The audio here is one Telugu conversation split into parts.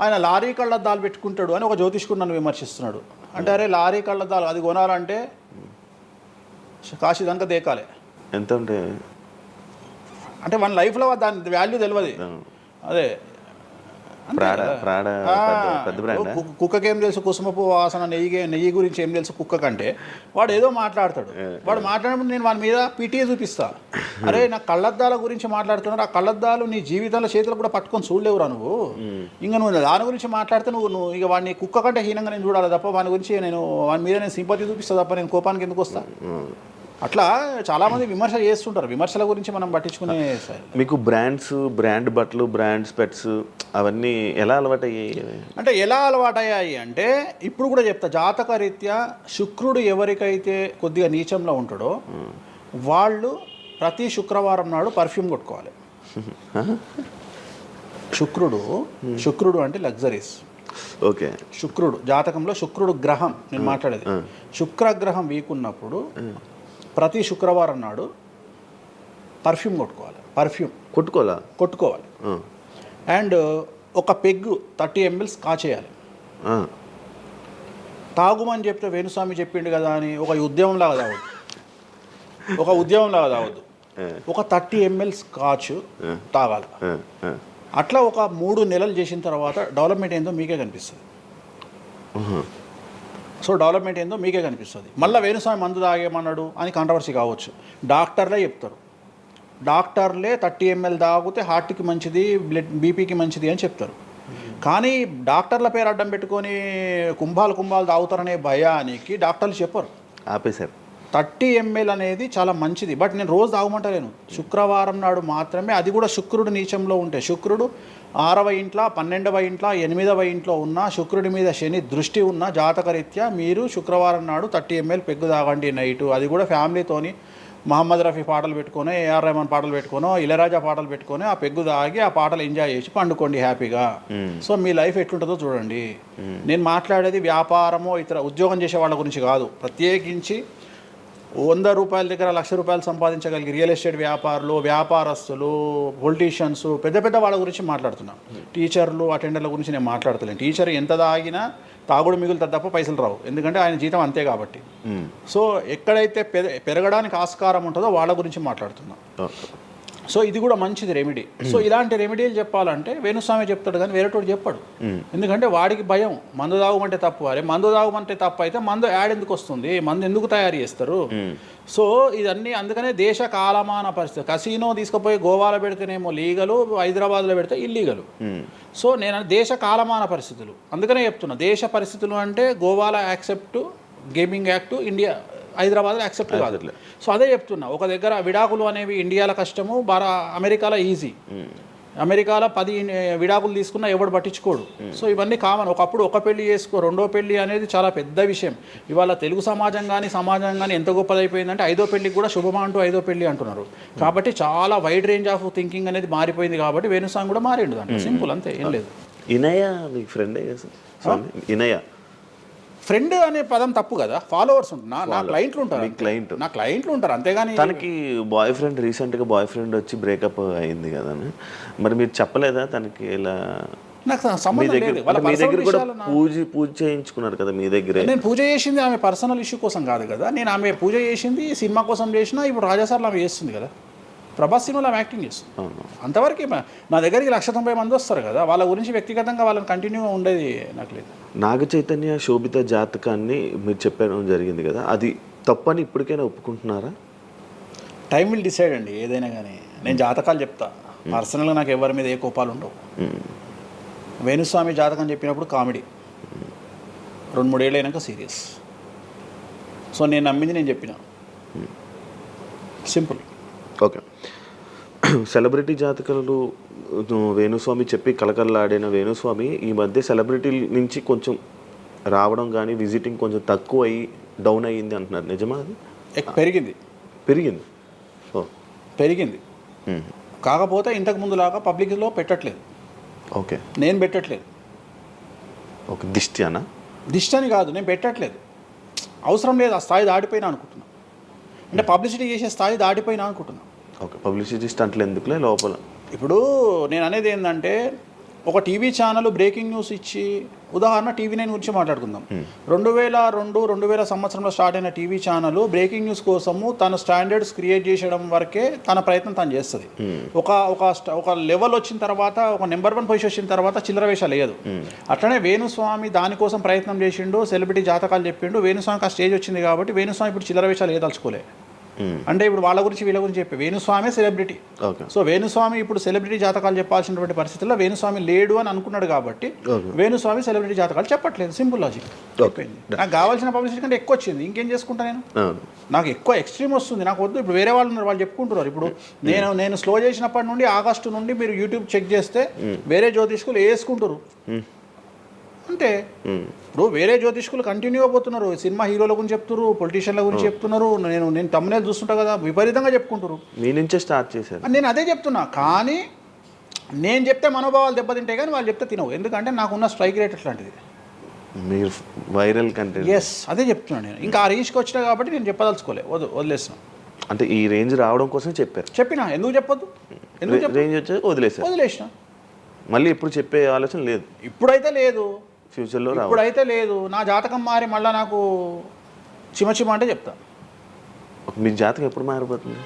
ఆయన లారీ కళ్ళద్దాలు పెట్టుకుంటాడు అని ఒక జ్యోతిష్కుడు నన్ను విమర్శిస్తున్నాడు. అంటే అరే లారీ కళ్ళద్దాలు అది కొనాలంటే కాశీ దేకాలి. ఎంత ఉంటే అంటే మన లైఫ్లో దాని వాల్యూ తెలియదు. అదే కుక్కకి ఏం తెలుసు? కుసుమపు వాసన నెయ్యి నెయ్యి గురించి ఏం తెలుసు కుక్క కంటే? వాడు ఏదో మాట్లాడతాడు. వాడు మాట్లాడినప్పుడు నేను వాడి మీద పీటీఏ చూపిస్తా. అరే నా కళ్ళద్దాల గురించి మాట్లాడుతున్నాడు. ఆ కళ్ళద్దాలు నీ జీవితంలో చేతులు కూడా పట్టుకొని చూడలేవురా నువ్వు. ఇంకా నువ్వు దాని గురించి మాట్లాడితే నువ్వు నువ్వు ఇక వాడిని కుక్క కంటే హీనంగా నేను చూడాలి తప్ప వాని గురించి నేను వాని మీద నేను సింపతి చూపిస్తా తప్ప నేను కోపానికి ఎందుకు వస్తా? అట్లా చాలామంది విమర్శ చేస్తుంటారు. విమర్శల గురించి మనం పట్టించుకునే మీకు బ్రాండ్స్ బ్రాండ్ బట్టలు బ్రాండ్ స్పెట్స్ అవన్నీ ఎలా అలవాటయ్యాయి? అంటే ఎలా అలవాటయ్యాయి అంటే ఇప్పుడు కూడా చెప్తా జాతక రీత్యా శుక్రుడు ఎవరికైతే కొద్దిగా నీచంలో ఉంటాడో వాళ్ళు ప్రతి శుక్రవారం నాడు పర్ఫ్యూమ్ కొట్టుకోవాలి. శుక్రుడు శుక్రుడు అంటే లగ్జరీస్ ఓకే. శుక్రుడు జాతకంలో శుక్రుడు గ్రహం నేను మాట్లాడేది. శుక్రగ్రహం వీక్ ఉన్నప్పుడు ప్రతి శుక్రవారం నాడు పర్ఫ్యూమ్ కొట్టుకోవాలి. పర్ఫ్యూమ్. కొట్టుకోవాలి? ఆ. అండ్ ఒక పెగ్గు థర్టీ ఎంఎల్స్ కాచేయాలి. తాగుమని చెప్తే వేణుస్వామి చెప్పిండు కదా అని ఒక ఉద్యమం లాగా తాగొద్దు. ఒక ఉద్యమం లాగా తాగొద్దు ఒక థర్టీ ఎంఎల్స్ కాచు తాగాలి. అట్లా ఒక మూడు నెలలు చేసిన తర్వాత డెవలప్మెంట్ ఏందో మీకే కనిపిస్తుంది. సో డెవలప్మెంట్ ఏందో మీకే కనిపిస్తుంది. మళ్ళీ వేణుస్వామి మందు తాగేమన్నాడు అని కాంట్రవర్సీ కావచ్చు. డాక్టర్లే చెప్తారు. డాక్టర్లే థర్టీ ఎంఎల్ తాగితే హార్ట్కి మంచిది బ్లడ్ బీపీకి మంచిది అని చెప్తారు. కానీ డాక్టర్ల పేరు అడ్డం పెట్టుకొని కుంభాలు కుంభాలు తాగుతారనే భయానికి డాక్టర్లు చెప్పరు. ఆపేశారు. థర్టీ ఎంఎల్ అనేది చాలా మంచిది. బట్ నేను రోజు తాగమంటలేను. శుక్రవారం నాడు మాత్రమే అది కూడా శుక్రుడు నీచంలో ఉంటే శుక్రుడు ఆరవ ఇంట్లో పన్నెండవ ఇంట్లో ఎనిమిదవ ఇంట్లో ఉన్న శుక్రుడి మీద శని దృష్టి ఉన్న జాతకరీత్యా మీరు శుక్రవారం నాడు థర్టీ ఎంఎల్ పెగ్గు తాగండి నైటు. అది కూడా ఫ్యామిలీతోని మహమ్మద్ రఫీ పాటలు పెట్టుకొని ఏఆర్ రెహమాన్ పాటలు పెట్టుకోనో ఇళరాజా పాటలు పెట్టుకొని ఆ పెగ్గు తాగి ఆ పాటలు ఎంజాయ్ చేసి పండుకోండి హ్యాపీగా. సో మీ లైఫ్ ఎట్లుంటుందో చూడండి. నేను మాట్లాడేది వ్యాపారమో ఇతర ఉద్యోగం చేసే వాళ్ళ గురించి కాదు. ప్రత్యేకించి వంద రూపాయల దగ్గర లక్ష రూపాయలు సంపాదించగలిగే రియల్ ఎస్టేట్ వ్యాపారులు వ్యాపారస్తులు పొలిటీషియన్స్ పెద్ద పెద్ద వాళ్ళ గురించి మాట్లాడుతున్నాం. టీచర్లు అటెండర్ల గురించి నేను మాట్లాడతలేను. టీచర్ ఎంత తాగినా తాగుడు మిగులుతుంది తప్ప పైసలు రావు. ఎందుకంటే ఆయన జీతం అంతే కాబట్టి. ఉమ్. సో ఎక్కడైతే పెర- పెరగడానికి ఆస్కారం ఉంటుందో వాళ్ళ గురించి మాట్లాడుతున్నాం. సో ఇది కూడా మంచిది రెమెడీ సో ఇలాంటి రెమెడీలు చెప్పాలంటే వేణుస్వామి చెప్తాడు కానీ వేరేటోడు చెప్పాడు. ఎందుకంటే వాడికి భయం. మందు తాగమంటే తప్పు. అరే మందు తాగమంటే తప్పు అయితే మందు యాడ్ ఎందుకు వస్తుంది? మందు ఎందుకు తయారు చేస్తారు? సో ఇదన్నీ అందుకనే దేశ కాలమాన పరిస్థితి. కసినో తీసుకుపోయి గోవాలో పెడితేనేమో లీగలు హైదరాబాద్లో పెడితే ఇల్లీగలు. సో నేను దేశ కాలమాన పరిస్థితులు. అందుకనే చెప్తున్నా. దేశ పరిస్థితులు అంటే గోవాలో యాక్సెప్ట్ గేమింగ్ యాక్ట్ ఇండియా హైదరాబాద్లో యాక్సెప్ట్ కాదు. సో అదే చెప్తున్నా ఒక దగ్గర విడాకులు అనేవి ఇండియాలో కష్టము బారా అమెరికాలో ఈజీ. అమెరికాలో పది విడాకులు తీసుకున్నా ఎవడు పట్టించుకోడు. సో ఇవన్నీ కామన్. ఒకప్పుడు ఒక పెళ్ళి చేసుకో రెండో పెళ్ళి అనేది చాలా పెద్ద విషయం. ఇవాళ తెలుగు సమాజం కానీ సమాజం కానీ ఎంత గొప్పదైపోయిందంటే ఐదో పెళ్ళికి కూడా శుభమా అంటూ ఐదో పెళ్ళి అంటున్నారు. కాబట్టి చాలా వైడ్ రేంజ్ ఆఫ్ థింకింగ్ అనేది మారిపోయింది కాబట్టి వేణుస్వామి కూడా మారిండు దాంట్లో. సింపుల్ అంతే ఏం లేదు. ఇనయ మీకు ఫ్రెండే ఇనయ? ఫ్రెండ్ అనే పదం తప్పు కదా? ఫాలోవర్స్ ఉంటారు నా నా క్లయింట్లు ఉంటారు? client. నా క్లయింట్లు ఉంటారు అంతేగాని తనకి బాయ్ ఫ్రెండ్ రీసెంట్గా బాయ్ ఫ్రెండ్ వచ్చి బ్రేకప్ అయింది కదా మరి మీరు చెప్పలేదా తనకి ఇలా? నాకు మీ సంబంధం దగ్గర లేదు. మీ కూడా పూజ పూజ చేయించుకున్నారు కదా మీ దగ్గరే? నేను పూజ చేసింది ఆమె పర్సనల్ ఇష్యూ కోసం కాదు కదా. నేను ఆమె పూజ చేసింది సినిమా కోసం చేసినా ఇప్పుడు రాజాసార్లు ఆమె చేస్తుంది కదా. ప్రభాస్ సినిమాలో యాక్టింగ్ అవును. అంతవరకు నా దగ్గరికి లక్ష తొంభై మంది వస్తారు కదా వాళ్ళ గురించి వ్యక్తిగతంగా వాళ్ళని కంటిన్యూ ఉండేది నాకు లేదు. నాగ చైతన్య శోభిత జాతకాన్ని మీరు చెప్పడం జరిగింది కదా అది తప్పని ఇప్పటికైనా ఒప్పుకుంటున్నారా? టైం విల్ డిసైడ్ అండి ఏదైనా కానీ. నేను జాతకాలు చెప్తా. పర్సనల్గా నాకు ఎవరి మీద ఏ కోపాలు ఉండవు. మ్మ్. వేణుస్వామి జాతకం చెప్పినప్పుడు కామెడీ. రెండు మూడేళ్ళు అయినాక సీరియస్. సో నేను నమ్మింది నేను చెప్పిన. Simple okay. సెలబ్రిటీ జాతకాలు వేణుస్వామి చెప్పి కలకల్లాడిన వేణుస్వామి ఈ మధ్య సెలబ్రిటీల నుంచి కొంచెం రావడం కానీ విజిటింగ్ కొంచెం తక్కువ అయ్యి డౌన్ అయ్యింది అంటున్నారు. నిజమా అది? పెరిగింది. పెరిగింది. ఓ. పెరిగింది. కాకపోతే ఇంతకు ముందులాగా పబ్లిక్లో పెట్టట్లేదు. ఓకే. నేను పెట్టట్లేదు. ఓకే. దిష్టి అనా దిష్టి అని కాదు నేను పెట్టట్లేదు. అవసరం లేదు ఆ స్థాయి దాటిపోయినా అనుకుంటున్నా. అంటే పబ్లిసిటీ చేసే స్థాయి దాటిపోయినా అనుకుంటున్నా. ఓకే పబ్లిసిటీ స్టంట్లు ఎందుకులే లోపల? ఇప్పుడు నేను అనేది ఏంటంటే ఒక టీవీ ఛానల్ బ్రేకింగ్ న్యూస్ ఇచ్చి ఉదాహరణ టీవీ నైన్ గురించి మాట్లాడుకుందాం. రెండు వేల రెండు రెండు వేల సంవత్సరంలో స్టార్ట్ అయిన టీవీ ఛానల్ బ్రేకింగ్ న్యూస్ కోసము తన స్టాండర్డ్స్ క్రియేట్ చేసడం వరకే తన ప్రయత్నం తను చేస్తుంది. ఒక ఒక లెవెల్ వచ్చిన తర్వాత ఒక నెంబర్ వన్ పొజిషన్ వచ్చిన తర్వాత చిల్లర వేషాలు వేయదు. అట్లనే వేణుస్వామి దానికోసం ప్రయత్నం చేసిండు సెలబ్రిటీ జాతకాలు చెప్పిండు వేణుస్వామికి ఆ స్టేజ్ వచ్చింది కాబట్టి వేణుస్వామి ఇప్పుడు చిల్లర వేషాలు వేయదలుచుకోలే. మ్మ్. అంటే ఇప్పుడు వాళ్ళ గురించి వీళ్ళ గురించి చెప్పి. Venuswamy celebrity okay so Venuswamy ఇప్పుడు సెలబ్రిటీ జాతకాలు చెప్పాల్సినటువంటి పరిస్థితుల్లో వేణుస్వామి లేడు అని అనుకున్నాడు కాబట్టి. వేణుస్వామి సెలబ్రిటీ జాతకాలు చెప్పట్లేదు. సింపుల్ లాజిక్ నాకు కావాల్సిన పబ్లిసిటీ కంటే ఎక్కువ వచ్చింది. ఇంకేం చేసుకుంటా నేను? అవును నాకు ఎక్కువ ఎక్స్ట్రీమ్ వస్తుంది. నాకు వద్దు. ఇప్పుడు వేరే వాళ్ళు ఉన్నారు. వాళ్ళు చెప్పుకుంటున్నారు. ఇప్పుడు నేను నేను స్లో చేసినప్పటి నుండి ఆగస్టు నుండి మీరు యూట్యూబ్ చెక్ చేస్తే వేరే జ్యోతిష్కులు వేసుకుంటారు అంటే. ఇప్పుడు వేరే జ్యోతిష్కులు కంటిన్యూ అయిపోతున్నారు. సినిమా హీరోల గురించి చెప్తున్నారు పొలిటీషియన్ల గురించి చెప్తున్నారు. నేను నేను తమ్మునేలు చూస్తుంటా కదా విపరీతంగా చెప్పుకుంటారు మీ నుంచే స్టార్ట్ చేశారు. నేను అదే చెప్తున్నా. కానీ నేను చెప్తే మనోభావాలు దెబ్బతింటాయి కానీ వాళ్ళు చెప్తే తినవు. ఎందుకంటే నాకున్న స్ట్రైక్ రేట్ అట్లాంటిది. మీరు వైరల్ కంటెంట్ ఎస్ అదే చెప్తున్నాను నేను. ఇంకా ఆ రీచ్కి వచ్చినా కాబట్టి నేను చెప్పదలుచుకోలే. వద్దు వదిలేసిన అంటే ఈ రేంజ్ రావడం కోసం చెప్పారు. చెప్పినా? ఎందుకు చెప్పొద్దు? ఎందుకు రేంజ్ వచ్చి వదిలేసిన. మళ్ళీ ఇప్పుడు చెప్పే ఆలోచన లేదు. ఇప్పుడైతే లేదు. ఫ్యూచర్లో రావు ఇప్పుడైతే లేదు. నా జాతకం మారి మళ్ళీ నాకు చిమ చిమ అంటే చెప్తా. మీ జాతకం ఎప్పుడు మారిపోతుంది?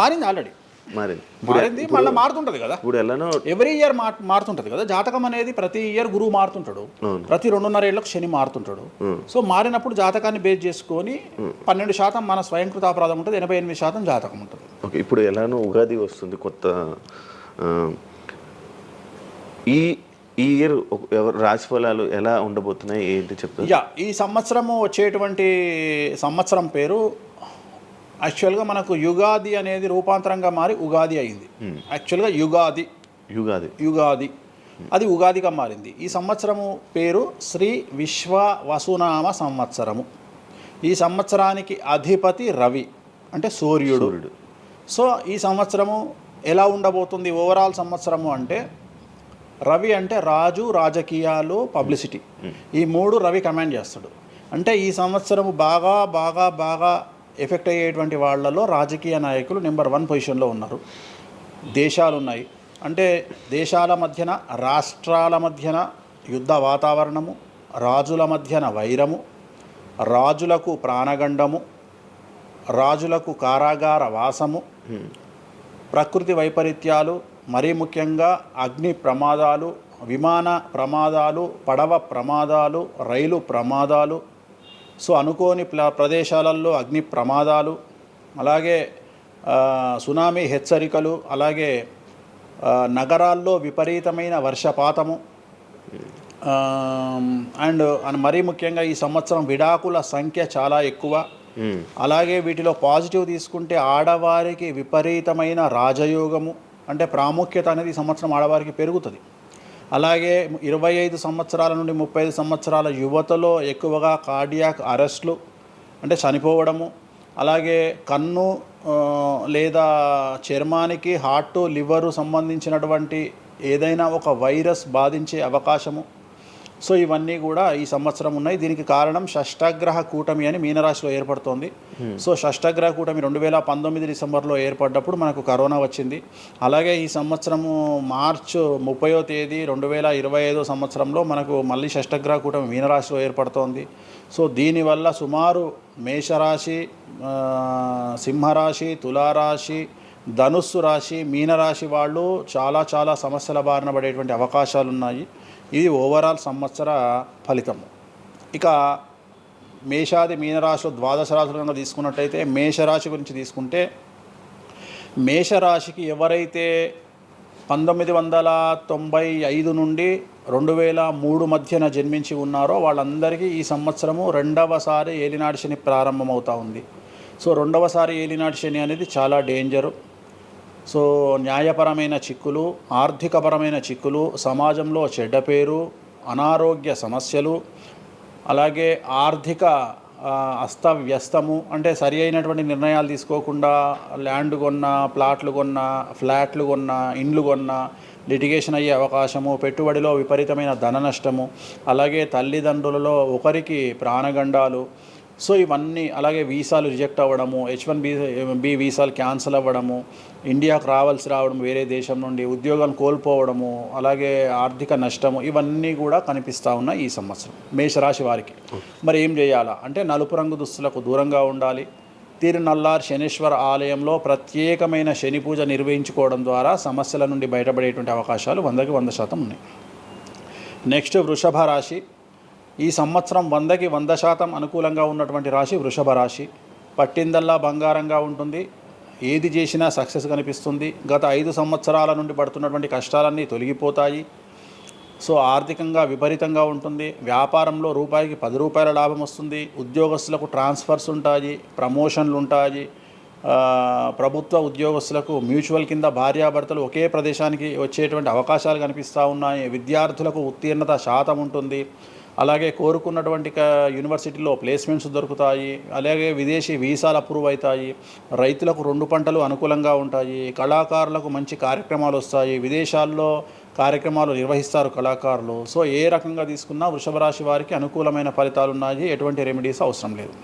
మారింది ఆల్రెడీ మారింది. మారింది మళ్ళీ మారుతుంటుంది కదా. ఇప్పుడు ఎలానో ఎవ్రీ ఇయర్ మార్ మారుతుంటుంది కదా. జాతకం అనేది ప్రతి ఇయర్ గురువు మారుతుంటాడు. ప్రతి రెండున్నర ఏళ్ళకు శని మారుతుంటాడు. సో మారినప్పుడు జాతకాన్ని బేస్ చేసుకొని పన్నెండు శాతం మన స్వయంకృత అపరాధం ఉంటుంది ఎనభై ఎనిమిది శాతం జాతకం ఉంటుంది. ఓకే ఇప్పుడు ఎలానో ఉగాది వస్తుంది కొత్త ఈ ఈ ఇయర్ రాశి ఫలాలు ఎలా ఉండబోతున్నాయి ఏంటి చెప్తారు? యా ఈ సంవత్సరము వచ్చేటువంటి సంవత్సరం పేరు యాక్చువల్గా మనకు యుగాది అనేది రూపాంతరంగా మారి ఉగాది అయింది. యాక్చువల్గా యుగాది. యుగాది. యుగాది. అది ఉగాదిగా మారింది. ఈ సంవత్సరము పేరు శ్రీ విశ్వ వసునామ సంవత్సరము. ఈ సంవత్సరానికి అధిపతి రవి అంటే సూర్యుడు. సో ఈ సంవత్సరము ఎలా ఉండబోతుంది? ఓవరాల్ సంవత్సరము అంటే రవి అంటే రాజు రాజకీయాలు పబ్లిసిటీ ఈ మూడు రవి కమాండ్ చేస్తాడు. అంటే ఈ సంవత్సరము బాగా బాగా బాగా ఎఫెక్ట్ అయ్యేటువంటి వాళ్ళలో రాజకీయ నాయకులు నెంబర్ వన్ పొజిషన్లో ఉన్నారు. దేశాలు ఉన్నాయి అంటే దేశాల మధ్యన రాష్ట్రాల మధ్యన యుద్ధ వాతావరణము రాజుల మధ్యన వైరము రాజులకు ప్రాణగండము రాజులకు కారాగార వాసము ప్రకృతి వైపరీత్యాలు మరీ ముఖ్యంగా అగ్ని ప్రమాదాలు విమాన ప్రమాదాలు పడవ ప్రమాదాలు రైలు ప్రమాదాలు. సో అనుకోని ప్ల ప్రదేశాలలో అగ్ని ప్రమాదాలు అలాగే సునామీ హెచ్చరికలు అలాగే నగరాల్లో విపరీతమైన వర్షపాతము. అండ్ మరీ ముఖ్యంగా ఈ సంవత్సరం విడాకుల సంఖ్య చాలా ఎక్కువ. అలాగే వీటిలో పాజిటివ్ తీసుకుంటే ఆడవారికి విపరీతమైన రాజయోగము. అంటే ప్రాముఖ్యత అనేది ఈ సంవత్సరం ఆడవారికి పెరుగుతుంది. అలాగే ఇరవై ఐదు సంవత్సరాల నుండి ముప్పై ఐదు సంవత్సరాల యువతలో ఎక్కువగా కార్డియాక్ అరెస్ట్లు అంటే చనిపోవడము అలాగే కన్ను లేదా చర్మానికి హార్ట్ లివరు సంబంధించినటువంటి ఏదైనా ఒక వైరస్ బాధించే అవకాశము సో ఇవన్నీ కూడా ఈ సంవత్సరం ఉన్నాయి. దీనికి కారణం షష్ఠగ్రహ కూటమి అని మీనరాశిలో ఏర్పడుతోంది. సో షష్ఠగ్రహ కూటమి రెండు వేల పంతొమ్మిది డిసెంబర్లో ఏర్పడ్డప్పుడు మనకు కరోనా వచ్చింది. అలాగే ఈ సంవత్సరము మార్చ్ ముప్పయో తేదీ రెండు వేల ఇరవై ఐదో సంవత్సరంలో మనకు మళ్ళీ షష్ఠగ్రహ కూటమి మీనరాశిలో ఏర్పడుతోంది. సో దీనివల్ల సుమారు మేషరాశి సింహరాశి తులారాశి ధనుస్సు రాశి మీనరాశి వాళ్ళు చాలా చాలా సమస్యల బారిన పడేటువంటి అవకాశాలు ఉన్నాయి ఇది ఓవరాల్ సంవత్సర ఫలితము ఇక మేషాది మీనరాశిలో ద్వాదశ రాశులు కనుక తీసుకున్నట్టయితే మేషరాశి గురించి తీసుకుంటే మేషరాశికి ఎవరైతే పంతొమ్మిది వందల తొంభై ఐదు నుండి రెండు వేల మూడు మధ్యన జన్మించి ఉన్నారో వాళ్ళందరికీ ఈ సంవత్సరము రెండవసారి ఏలినాటి శని ప్రారంభమవుతా ఉంది. సో రెండవసారి ఏలినాటి శని అనేది చాలా డేంజరు. సో న్యాయపరమైన చిక్కులు ఆర్థికపరమైన చిక్కులు సమాజంలో చెడ్డ పేరు అనారోగ్య సమస్యలు అలాగే ఆర్థిక అస్తవ్యస్తము అంటే సరి అయినటువంటి నిర్ణయాలు తీసుకోకుండా ల్యాండ్ కొన్నా ప్లాట్లు కొన్నా ఫ్లాట్లు కొన్నా ఇండ్లు కొన్నా లిటిగేషన్ అయ్యే అవకాశము పెట్టుబడిలో విపరీతమైన ధన నష్టము అలాగే తల్లిదండ్రులలో ఒకరికి ప్రాణగండాలు సో ఇవన్నీ అలాగే వీసాలు రిజెక్ట్ అవ్వడము హెచ్ వన్ బి బి వీసాలు క్యాన్సిల్ అవ్వడము ఇండియాకు రావాల్సి రావడం వేరే దేశం నుండి ఉద్యోగాలు కోల్పోవడము అలాగే ఆర్థిక నష్టము ఇవన్నీ కూడా కనిపిస్తూ ఉన్నాయి ఈ సంవత్సరం మేషరాశి వారికి. మరి ఏం చేయాలా? అంటే నలుపు రంగు దుస్తులకు దూరంగా ఉండాలి. తిరునల్లార్ శనీశ్వర ఆలయంలో ప్రత్యేకమైన శని పూజ నిర్వహించుకోవడం ద్వారా సమస్యల నుండి బయటపడేటువంటి అవకాశాలు వందకి వంద శాతం ఉన్నాయి. నెక్స్ట్ వృషభ రాశి ఈ సంవత్సరం వందకి వంద శాతం అనుకూలంగా ఉన్నటువంటి రాశి వృషభ రాశి. పట్టిందల్లా బంగారంగా ఉంటుంది. ఏది చేసినా సక్సెస్ కనిపిస్తుంది. గత ఐదు సంవత్సరాల నుండి పడుతున్నటువంటి కష్టాలన్నీ తొలగిపోతాయి. సో ఆర్థికంగా విపరీతంగా ఉంటుంది. వ్యాపారంలో రూపాయికి పది రూపాయల లాభం వస్తుంది. ఉద్యోగస్తులకు ట్రాన్స్ఫర్స్ ఉంటాయి. ప్రమోషన్లు ఉంటాయి. ప్రభుత్వ ఉద్యోగస్తులకు మ్యూచువల్ కింద భార్యాభర్తలు ఒకే ప్రదేశానికి వచ్చేటువంటి అవకాశాలు కనిపిస్తూ ఉన్నాయి. విద్యార్థులకు ఉత్తీర్ణత శాతం ఉంటుంది. అలాగే కోరుకున్నటువంటి యూనివర్సిటీలో ప్లేస్మెంట్స్ దొరుకుతాయి అలాగే విదేశీ వీసాలు అప్రూవ్ అవుతాయి రైతులకు రెండు పంటలు అనుకూలంగా ఉంటాయి కళాకారులకు మంచి కార్యక్రమాలు వస్తాయి విదేశాల్లో కార్యక్రమాలు నిర్వహిస్తారు కళాకారులు. సో ఏ రకంగా తీసుకున్నా వృషభ రాశి వారికి అనుకూలమైన ఫలితాలు ఉన్నాయి ఎటువంటి రెమెడీస్ అవసరం లేదు.